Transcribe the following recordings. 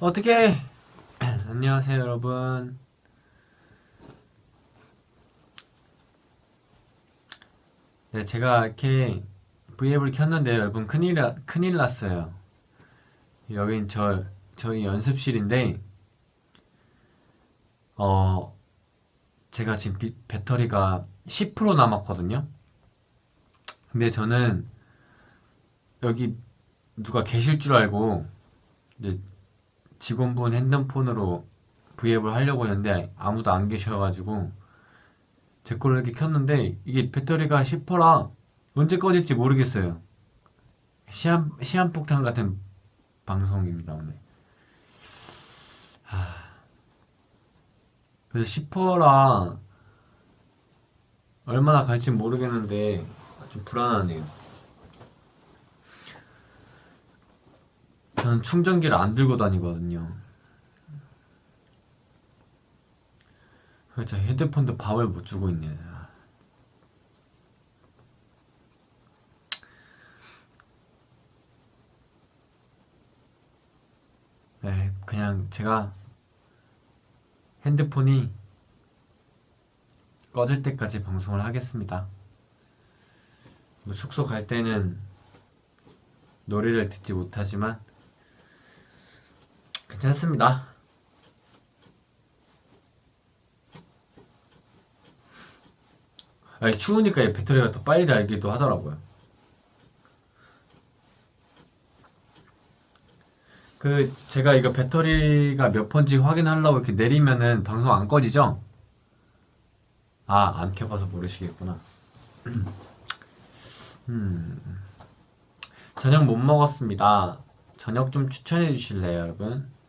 어떻게? 안녕하세요 여러분. 네 제가 이렇게 브이앱을 켰는데 여러분 큰일 나- 큰일 났어요. 여긴 저 저희 연습실인데 어 제가 지금 비- 배터리가 10% 남았거든요. 근데 저는 여기 누가 계실 줄 알고 이제 직원분 핸드폰으로 브이앱을 하려고 했는데 아무도 안 계셔가지고 제 걸로 이렇게 켰는데 이게 배터리가 10%라 언제 꺼질지 모르겠어요. 시한 시한폭탄 같은 방송입니다 오늘. 하... 그래서 10%라 얼마나 갈지 모르겠는데 좀 불안하네요. 저는 충전기를 안 들고 다니거든요. 그래서 헤드폰도 밥을 못 주고 있네. 네, 그냥 제가 핸드폰이 꺼질 때까지 방송을 하겠습니다. 뭐 숙소 갈 때는 노래를 듣지 못하지만 괜찮습니다. 아니, 추우니까 이 배터리가 더 빨리 달기도 하더라고요. 그 제가 이거 배터리가 몇 번지 확인하려고 이렇게 내리면은 방송 안 꺼지죠? 아, 안 켜봐서 모르시겠구나. 음. 저녁 못 먹었습니다. 저녁 좀 추천해 주실래요, 여러분?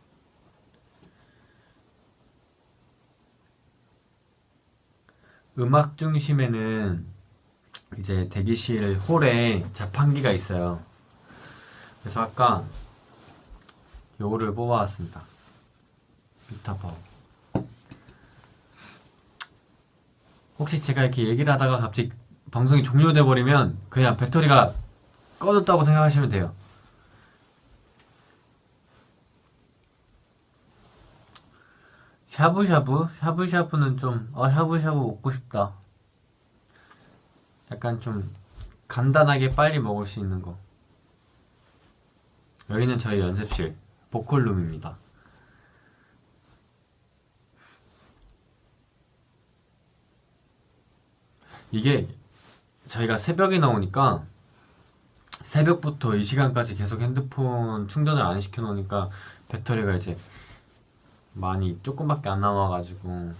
음악 중심에는 이제 대기실 홀에 자판기가 있어요. 그래서 아까 요거를 뽑아왔습니다. 비타파워. 혹시 제가 이렇게 얘기를 하다가 갑자기 방송이 종료돼 버리면 그냥 배터리가 꺼졌다고 생각하시면 돼요. 샤브샤브? 샤브샤브는 좀, 어, 샤브샤브 먹고 싶다. 약간 좀 간단하게 빨리 먹을 수 있는 거. 여기는 저희 연습실, 보컬룸입니다. 이게 저희가 새벽에 나오니까 새벽부터 이 시간까지 계속 핸드폰 충전을 안 시켜놓으니까 배터리가 이제 많이 조금밖에 안 남아가지고.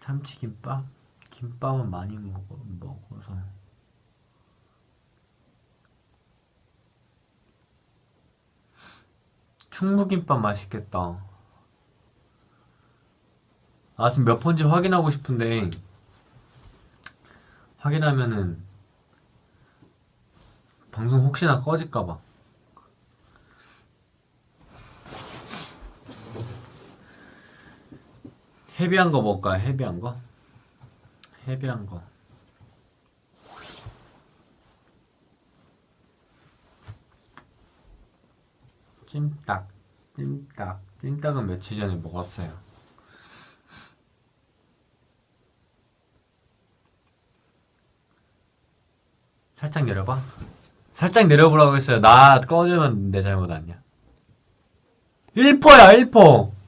참치김밥? 김밥은 많이 먹어, 먹어서. 충무김밥 맛있겠다. 아 지금 몇 번째 확인하고 싶은데. 확인하면은 방송 혹시나 꺼질까봐 헤비한 거 먹을까요? 헤비한 거? 헤비한 거. 찜닭, 찜닭, 찜닭은 며칠 전에 먹었어요. 살짝 내려봐. 살짝 내려보라고 했어요. 나 꺼지면 내 잘못 아니야. 1%야, 1%.